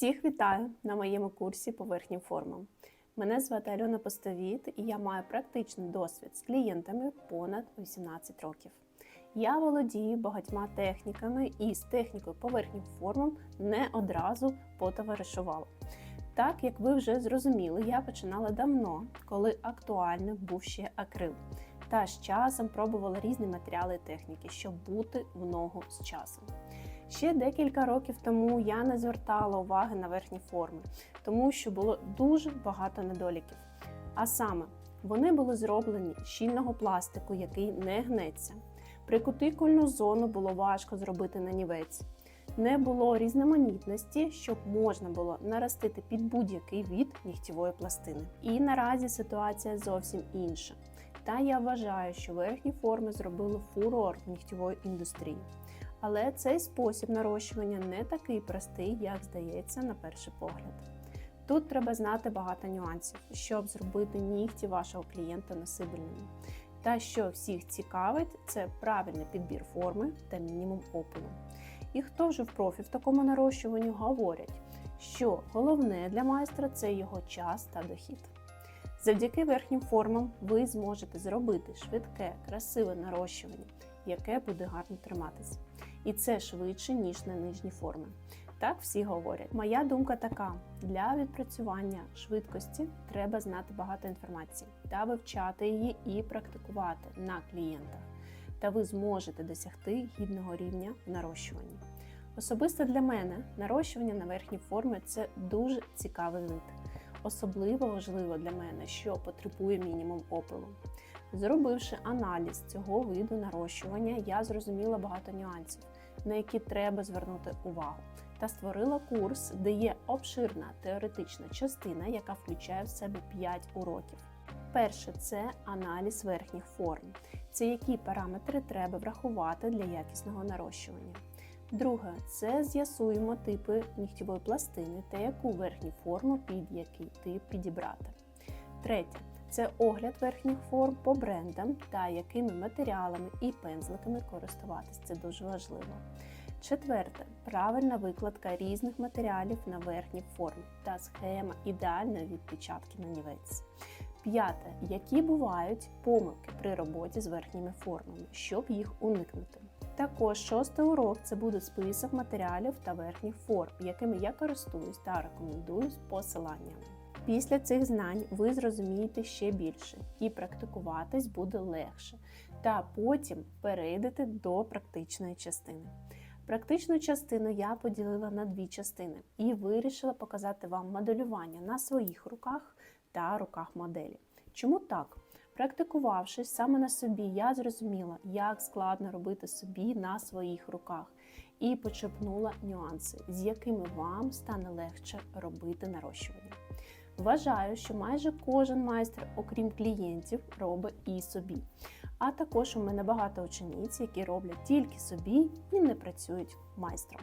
Всіх вітаю на моєму курсі поверхнім формам. Мене звати Альона Постовіт і я маю практичний досвід з клієнтами понад 18 років. Я володію багатьма техніками і з технікою поверхнім формам не одразу потоваришувала. Так як ви вже зрозуміли, я починала давно, коли актуальним був ще акрил. Та з часом пробувала різні матеріали і техніки, щоб бути в ногу з часом. Ще декілька років тому я не звертала уваги на верхні форми, тому що було дуже багато недоліків. А саме, вони були зроблені з щільного пластику, який не гнеться. Прикутикульну зону було важко зробити нанівець. Не було різноманітності, щоб можна було наростити під будь-який від нігтєвої пластини. І наразі ситуація зовсім інша. Та я вважаю, що верхні форми зробили фурор в нігтєвої індустрії. Але цей спосіб нарощування не такий простий, як здається на перший погляд. Тут треба знати багато нюансів, щоб зробити нігті вашого клієнта носибельними. Та що всіх цікавить, це правильний підбір форми та мінімум опилу. І хто вже в профі в такому нарощуванні говорять, що головне для майстра це його час та дохід. Завдяки верхнім формам ви зможете зробити швидке, красиве нарощування, яке буде гарно триматись. І це швидше, ніж на нижні форми. Так всі говорять. Моя думка така: для відпрацювання швидкості треба знати багато інформації та вивчати її і практикувати на клієнтах. Та ви зможете досягти гідного рівня в нарощуванні. Особисто для мене нарощування на верхні форми це дуже цікавий вид. Особливо важливо для мене, що потребує мінімум опилу. Зробивши аналіз цього виду нарощування, я зрозуміла багато нюансів, на які треба звернути увагу, та створила курс, де є обширна теоретична частина, яка включає в себе 5 уроків. Перше це аналіз верхніх форм. Це які параметри треба врахувати для якісного нарощування. Друге, це з'ясуємо типи нігтєвої пластини та яку верхню форму під який тип підібрати. Третє це огляд верхніх форм по брендам та якими матеріалами і пензликами користуватись. Це дуже важливо. Четверте правильна викладка різних матеріалів на верхні форми та схема ідеальної відпечатки на нівець. П'яте, які бувають помилки при роботі з верхніми формами, щоб їх уникнути. Також шостий урок це буде список матеріалів та верхніх форм, якими я користуюсь та рекомендую з посиланнями. Після цих знань ви зрозумієте ще більше і практикуватись буде легше, та потім перейдете до практичної частини. Практичну частину я поділила на дві частини і вирішила показати вам моделювання на своїх руках та руках моделі. Чому так? Практикувавшись саме на собі, я зрозуміла, як складно робити собі на своїх руках, і почерпнула нюанси, з якими вам стане легше робити нарощування. Вважаю, що майже кожен майстер, окрім клієнтів, робить і собі. А також у мене багато учениць, які роблять тільки собі і не працюють майстром.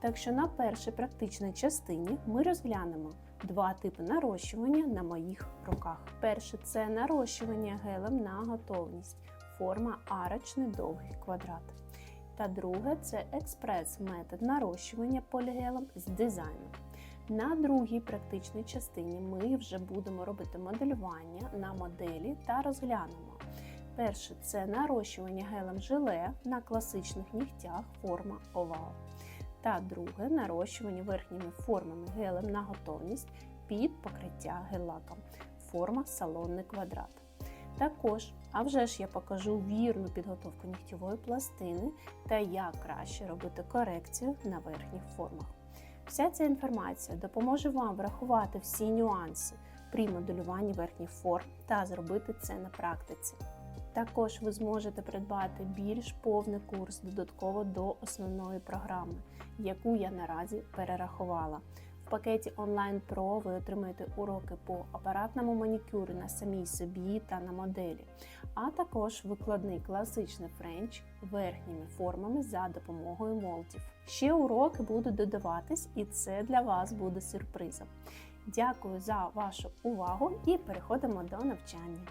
Так що на першій практичній частині ми розглянемо два типи нарощування на моїх руках. Перше це нарощування гелем на готовність, форма арочний довгий квадрат. Та друге це експрес-метод нарощування полігелем з дизайном. На другій практичній частині ми вже будемо робити моделювання на моделі та розглянемо. Перше це нарощування гелем желе на класичних нігтях форма овал. Та друге нарощування верхніми формами гелем на готовність під покриття гель-лаком. Форма салонний квадрат. Також, а вже ж я покажу вірну підготовку нігтєвої пластини та як краще робити корекцію на верхніх формах. Вся ця інформація допоможе вам врахувати всі нюанси при моделюванні верхніх форм та зробити це на практиці. Також ви зможете придбати більш повний курс додатково до основної програми, яку я наразі перерахувала. Пакеті Pro ви отримаєте уроки по апаратному манікюру на самій собі та на моделі, а також викладний класичний френч верхніми формами за допомогою молдів. Ще уроки будуть додаватись, і це для вас буде сюрпризом. Дякую за вашу увагу і переходимо до навчання.